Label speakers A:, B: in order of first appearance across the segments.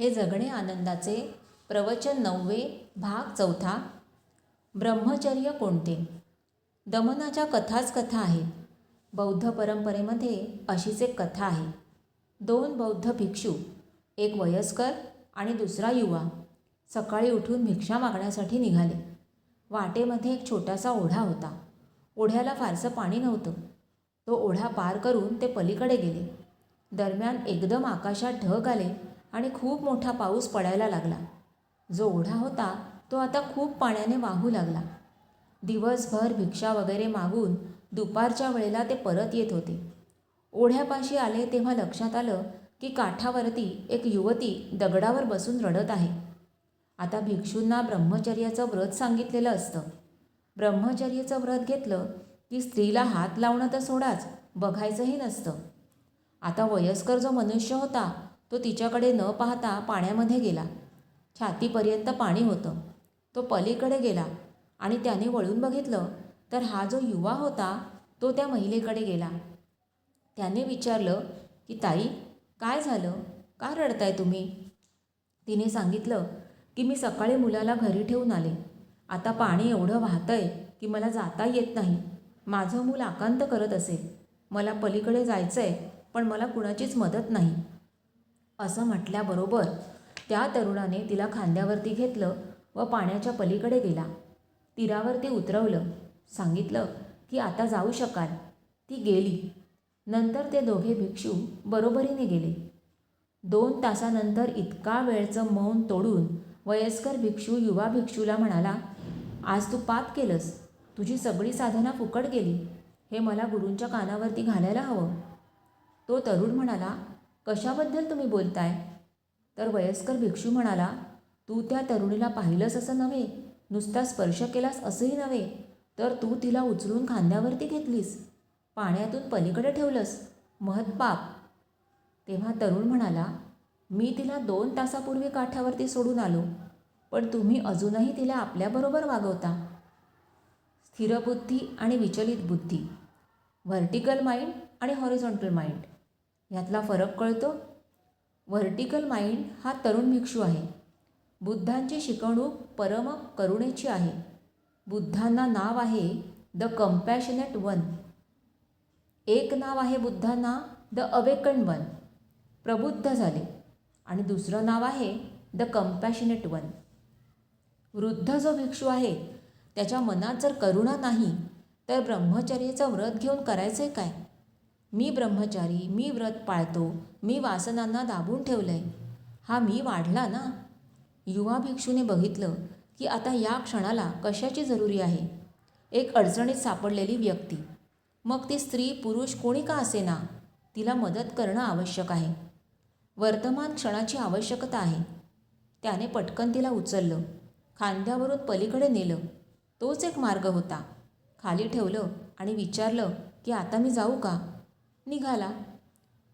A: हे जगणे आनंदाचे प्रवचन नववे भाग चौथा. ब्रह्मचर्य कोणते? दमनाच्या कथाच कथा आहेत बौद्ध परंपरेमध्ये अशीच एक कथा आहे. दोन बौद्ध भिक्षू एक वयस्कर आणि दुसरा युवा सकाळी उठून भिक्षा मागण्यासाठी निघाले. वाटेमध्ये एक छोटासा ओढा होता. ओढ्याला फारसं पाणी नव्हतं. तो ओढा पार करून ते पलीकडे गेले. दरम्यान एकदम आकाशात ढग आले. आणि खूप मोठा पाऊस पडायला लागला. जो ओढा होता तो आता खूप पाण्याने वाहू लागला. दिवसभर भिक्षा वगैरे मागून दुपारच्या वेळेला ते परत येत होते. ओढ्यापाशी आले तेव्हा लक्षात आलं की काठावरती एक युवती दगडावर बसून रडत आहे. आता भिक्षूंना ब्रह्मचर्याचं व्रत सांगितलेलं असतं. ब्रह्मचर्याचं व्रत घेतलं की स्त्रीला हात लावणं तर सोडाच बघायचंही नसतं. आता वयस्कर जो मनुष्य होता तो तिच्याकडे न पाहता पाण्यामध्ये गेला. छातीपर्यंत पाणी होतं. तो पलीकडे गेला आणि त्याने वळून बघितलं तर हा जो युवा होता तो त्या महिलेकडे गेला. त्याने विचारलं की ताई काय झालं? का रडताय तुम्ही? तिने सांगितलं की मी सकाळी मुलाला घरी ठेवून आले. आता पाणी एवढं वाहतंय की मला जाता येत नाही. माझं मूल आकांत करत असेल. मला पलीकडे जायचं आहे पण मला कुणाचीच मदत नाही. असं म्हटल्याबरोबर त्या तरुणाने तिला खांद्यावरती घेतलं व पाण्याच्या पलीकडे गेला. तीरावरती उतरवलं. सांगितलं की आता जाऊ शकाल. ती गेली. नंतर ते दोघे भिक्षू बरोबरीने गेले. दोन तासानंतर इतका वेळचं मौन तोडून वयस्कर भिक्षू युवा भिक्षूला म्हणाला आज तू पाप केलंस. तुझी सगळी साधना फुकट गेली. हे मला गुरूंच्या कानावरती घालायला हवं. तो तरुण म्हणाला कशाबद्दल तुम्ही बोलताय? तर वयस्कर भिक्षू म्हणाला तू त्या तरुणीला पाहिलंस असं नव्हे नुसता स्पर्श केलास असंही नव्हे तर तू तिला उचलून खांद्यावरती घेतलीस पाण्यातून पलीकडे ठेवलंस महत्पाप तेव्हा तरुण म्हणाला मी तिला दोन तासापूर्वी काठावरती सोडून आलो पण तुम्ही अजूनही तिला आपल्याबरोबर वागवता. स्थिरबुद्धी आणि विचलित बुद्धी. व्हर्टिकल माइंड आणि हॉरिझॉन्टल माइंड. ह्यातला फरक कळतो? व्हर्टिकल माइंड हा तरुण भिक्षू आहे. बुद्धांची शिकवणूक परम करुणेची आहे. बुद्धांना नाव आहे द कम्पॅशनेट वन. एक नाव आहे बुद्धांना द अवेकन वन. प्रबुद्ध झाले. आणि दुसरं नाव आहे द कम्पॅशनेट वन. वृद्ध जो भिक्षू आहे त्याच्या मनात जर करुणा नाही तर ब्रह्मचर्याचं व्रत घेऊन करायचं आहे काय? मी ब्रह्मचारी मी व्रत पाळतो मी वासनांना दाबून ठेवलं आहे हा मी वाढला ना? युवा भिक्षूने बघितलं की आता या क्षणाला कशाची जरुरी आहे? एक अडचणीत सापडलेली व्यक्ती. मग ती स्त्री पुरुष कोणी का असेना? तिला मदत करणं आवश्यक आहे. वर्तमान क्षणाची आवश्यकता आहे. त्याने पटकन तिला उचललं. खांद्यावरून पलीकडे नेलं. तोच एक मार्ग होता. खाली ठेवलं आणि विचारलं की आता मी जाऊ का? निघाला.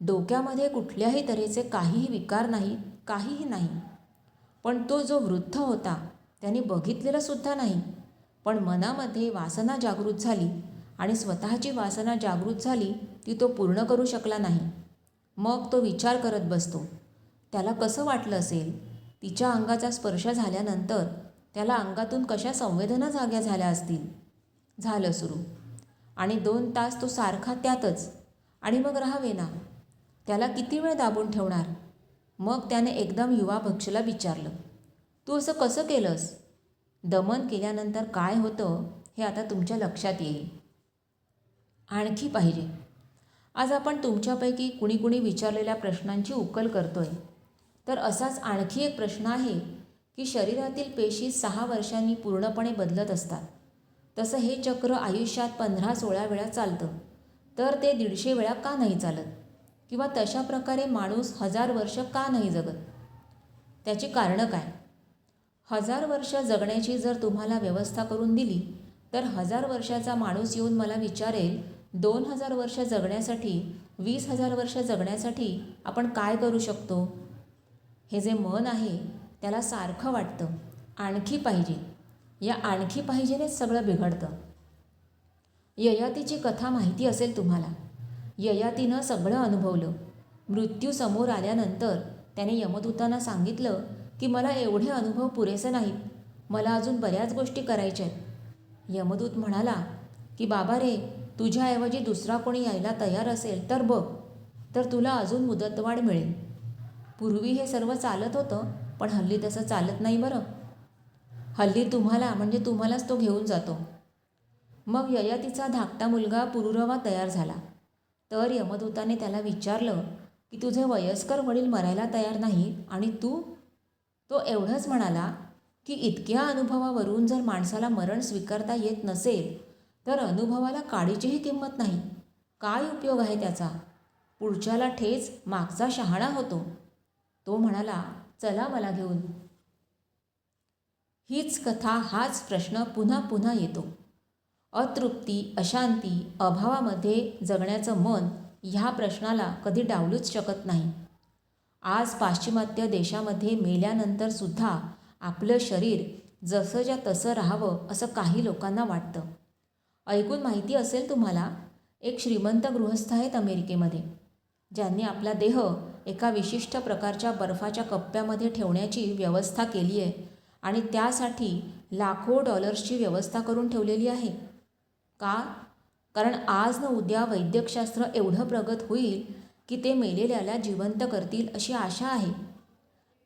A: डोक्यामध्ये कुठल्याही तऱ्हेचे काहीही विकार नाही काहीही नाही. पण तो जो वृद्ध होता त्याने बघितलेलं सुद्धा नाही. पण मनामध्ये वासना जागृत झाली आणि स्वतःची वासना जागृत झाली ती तो पूर्ण करू शकला नाही. मग तो विचार करत बसतो. त्याला कसं वाटलं असेल? तिच्या अंगाचा स्पर्श झाल्यानंतर त्याला अंगातून कशा संवेदना जाग्या झाल्या असतील? झालं सुरू. आणि दोन तास तो सारखा त्यातच आणि मग राहावे ना. त्याला किती वेळ दाबून ठेवणार? मग त्याने एकदम युवा भक्षला विचारलं तू असं कसं केलंस? दमन केल्यानंतर काय होतं हे आता तुमच्या लक्षात येईल. आणखी पाहिजे आज आपण तुमच्यापैकी कुणी कुणी विचारलेल्या प्रश्नांची उकल करतोय. तर असाच आणखी एक प्रश्न आहे की शरीरातील पेशी सहा वर्षांनी पूर्णपणे बदलत असतात. तसं हे चक्र आयुष्यात पंधरा सोळा वेळा चालतं. तर ते दीडशे वेळा का नाही चालत? किंवा तशा प्रकारे माणूस हजार वर्ष का नाही जगत? त्याची कारणं काय? हजार वर्ष जगण्याची जर तुम्हाला व्यवस्था करून दिली तर हजार वर्षाचा माणूस येऊन मला विचारेल दोन हजार वर्ष जगण्यासाठी वीस हजार वर्ष जगण्यासाठी आपण काय करू शकतो? हे जे मन आहे त्याला सारखं वाटतं. आणखी पाहिजे. या आणखी पाहिजेनेच सगळं बिघडतं. ययातीची कथा माहिती असेल तुम्हाला. ययातीनं सगळं अनुभवलं. मृत्यू समोर आल्यानंतर त्याने यमदूतांना सांगितलं की मला एवढे अनुभव पुरेसे नाहीत. मला अजून बऱ्याच गोष्टी करायच्या आहेत. यमदूत म्हणाला की बाबा रे तुझ्याऐवजी दुसरा कोणी यायला तयार असेल तर बघ. तर तुला अजून मुदतवाढ मिळेल. पूर्वी हे सर्व चालत होतं पण हल्ली तसं चालत नाही बरं. हल्ली तुम्हाला म्हणजे तुम्हालाच तो घेऊन जातो. मग ययातीचा धाकटा मुलगा पुरुरवा तयार झाला. तर यमदूताने त्याला विचारलं की तुझे वयस्कर वडील मरायला तयार नाही आणि तू? तो एवढंच म्हणाला की इतक्या अनुभवावरून जर माणसाला मरण स्वीकारता येत नसेल तर अनुभवाला काडीचीही किंमत नाही. काय उपयोग आहे त्याचा? पुढच्याला ठेच मागचा शहाणा होतो. तो म्हणाला चला मला घेऊन. हीच कथा हाच प्रश्न पुन्हा पुन्हा येतो. अतृप्ती अशांती अभावामध्ये जगण्याचं मन ह्या प्रश्नाला कधी डावलूच शकत नाही. आज पाश्चिमात्य देशामध्ये मेल्यानंतरसुद्धा आपलं शरीर जसंच्या तसं राहावं असं काही लोकांना वाटतं. ऐकून माहिती असेल तुम्हाला एक श्रीमंत गृहस्थ आहेत अमेरिकेमध्ये ज्यांनी आपला देह एका विशिष्ट प्रकारच्या बर्फाच्या कप्प्यामध्ये ठेवण्याची व्यवस्था केली आहे आणि त्यासाठी लाखो डॉलर्सची व्यवस्था करून ठेवलेली आहे. का? कारण आज न उद्या वैद्यकशास्त्र एवढं प्रगत होईल की ते मेलेल्याला जिवंत करतील अशी आशा आहे.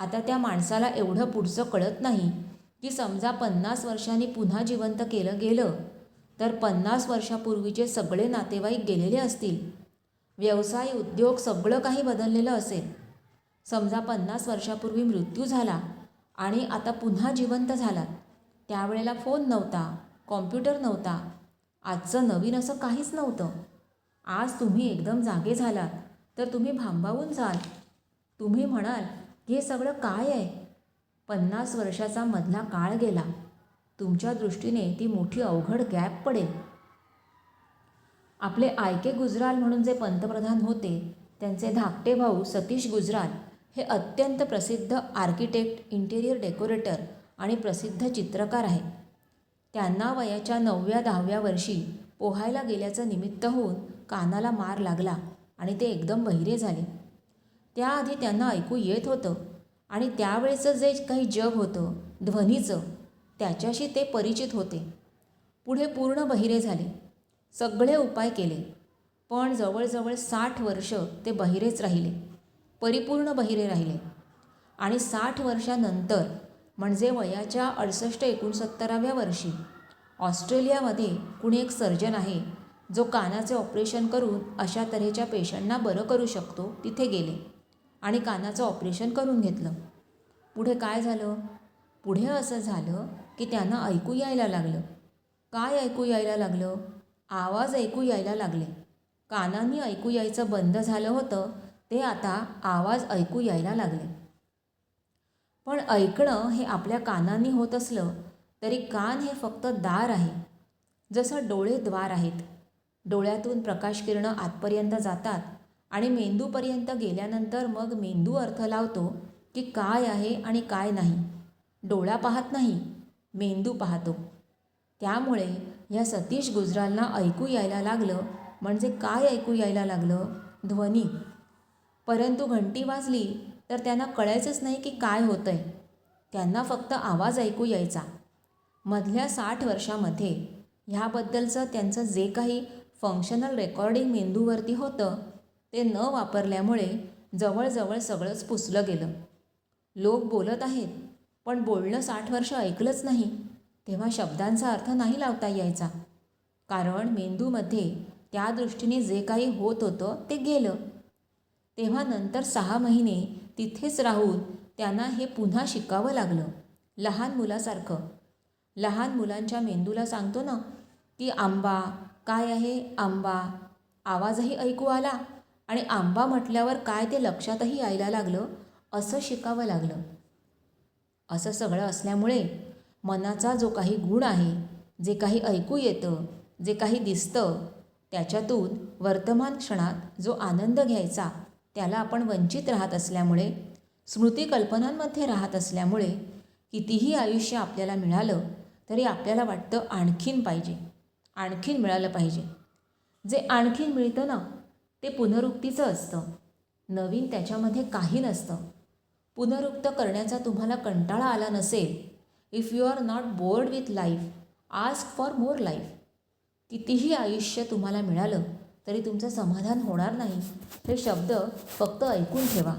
A: आता त्या माणसाला एवढं पुढचं कळत नाही की समजा पन्नास वर्षांनी पुन्हा जिवंत केलं गेलं तर पन्नास वर्षापूर्वीचे सगळे नातेवाईक गेलेले असतील. व्यवसाय उद्योग सगळं काही बदललेलं असेल. समजा पन्नास वर्षापूर्वी मृत्यू झाला आणि आता पुन्हा जिवंत झाला त्यावेळेला फोन नव्हता कॉम्प्युटर नव्हता आजचं नवीन असं काहीच नव्हतं. आज तुम्ही एकदम जागे झालात. तर तुम्ही भांबावून जाल. तुम्ही म्हणाल हे सगळं काय आहे? पन्नास वर्षाचा मधला काळ गेला. तुमच्या दृष्टीने ती मोठी अवघड गॅप पडेल. आपले आयके गुजराल म्हणून जे पंतप्रधान होते त्यांचे धाकटे भाऊ सतीश गुजराल हे अत्यंत प्रसिद्ध आर्किटेक्ट इंटेरियर डेकोरेटर आणि प्रसिद्ध चित्रकार आहेत. त्यांना वयाच्या नवव्या दहाव्या वर्षी पोहायला गेल्याचं निमित्त होऊन कानाला मार लागला आणि ते एकदम बहिरे झाले. त्याआधी त्यांना ऐकू येत होतं आणि त्यावेळेचं जे काही जग होतं ध्वनीचं त्याच्याशी ते परिचित होते. पुढे पूर्ण बहिरे झाले. सगळे उपाय केले. पण जवळजवळ साठ वर्ष ते बहिरेच राहिले. परिपूर्ण बहिरे राहिले. आणि साठ वर्षानंतर म्हणजे वयाच्या अडसष्ट एकोणसत्तराव्या वर्षी. ऑस्ट्रेलियामध्ये कुणी एक सर्जन आहे जो कानाचे ऑपरेशन करून अशा तऱ्हेच्या पेशंटना बरं करू शकतो तिथे गेले आणि कानाचं ऑपरेशन करून घेतलं. पुढे काय झालं? पुढे असं झालं की त्यांना ऐकू यायला लागलं. काय ऐकू यायला लागलं? आवाज ऐकू यायला लागले. कानांनी ऐकू यायचं बंद झालं होतं ते आता आवाज ऐकू यायला लागले. पण ऐकणं हे आपल्या कानांनी होत असलं तरी कान हे फक्त दार आहे. जसं डोळे द्वार आहेत. डोळ्यातून प्रकाश किरणं आतपर्यंत जातात आणि मेंदूपर्यंत गेल्यानंतर मग मेंदू अर्थ लावतो की काय आहे आणि काय नाही. डोळा पाहत नाही मेंदू पाहतो. त्यामुळे या सतीश गुजरालना ऐकू यायला लागलं म्हणजे काय ऐकू यायला लागलं? ध्वनी. परंतु घंटी वाजली तर त्यांना कळायचंच नाही की काय होतं आहे त्यांना फक्त आवाज ऐकू यायचा. मधल्या साठ वर्षामध्ये ह्याबद्दलचं त्यांचं जे काही फंक्शनल रेकॉर्डिंग मेंदूवरती होतं ते न वापरल्यामुळे जवळजवळ सगळंच पुसलं गेलं. लोक बोलत आहेत पण बोलणं साठ वर्ष ऐकलंच नाही. तेव्हा शब्दांचा अर्थ नाही लावता यायचा. कारण मेंदूमध्ये त्या दृष्टीने जे काही होत होतं ते गेलं. तेव्हा नंतर सहा महिने तिथेच राहून त्यांना हे पुन्हा शिकावं लागलं. लहान मुलासारखं. लहान मुलांच्या मेंदूला सांगतो ना की आंबा काय आहे आंबा? आवाजही ऐकू आला आणि आंबा म्हटल्यावर काय ते लक्षातही यायला लागलं असं शिकावं लागलं. असं सगळं असल्यामुळे मनाचा जो काही गुण आहे जे काही ऐकू येतं जे काही दिसतं त्याच्यातून वर्तमान क्षणात जो आनंद घ्यायचा त्याला आपण वंचित राहत असल्यामुळे स्मृतिकल्पनांमध्ये राहत असल्यामुळे कितीही आयुष्य आपल्याला मिळालं तरी आपल्याला वाटतं आणखीन पाहिजे आणखीन मिळालं पाहिजे. जे आणखीन मिळतं ना ते पुनरुक्तीचं असतं. नवीन त्याच्यामध्ये काही नसतं. पुनरुक्त करण्याचा तुम्हाला कंटाळा आला नसेल if you are not bored with life ask for more life कितीही आयुष्य तुम्हाला मिळालं तरी तुमचं समाधान होणार नाही. हे शब्द फक्त ऐकून ठेवा.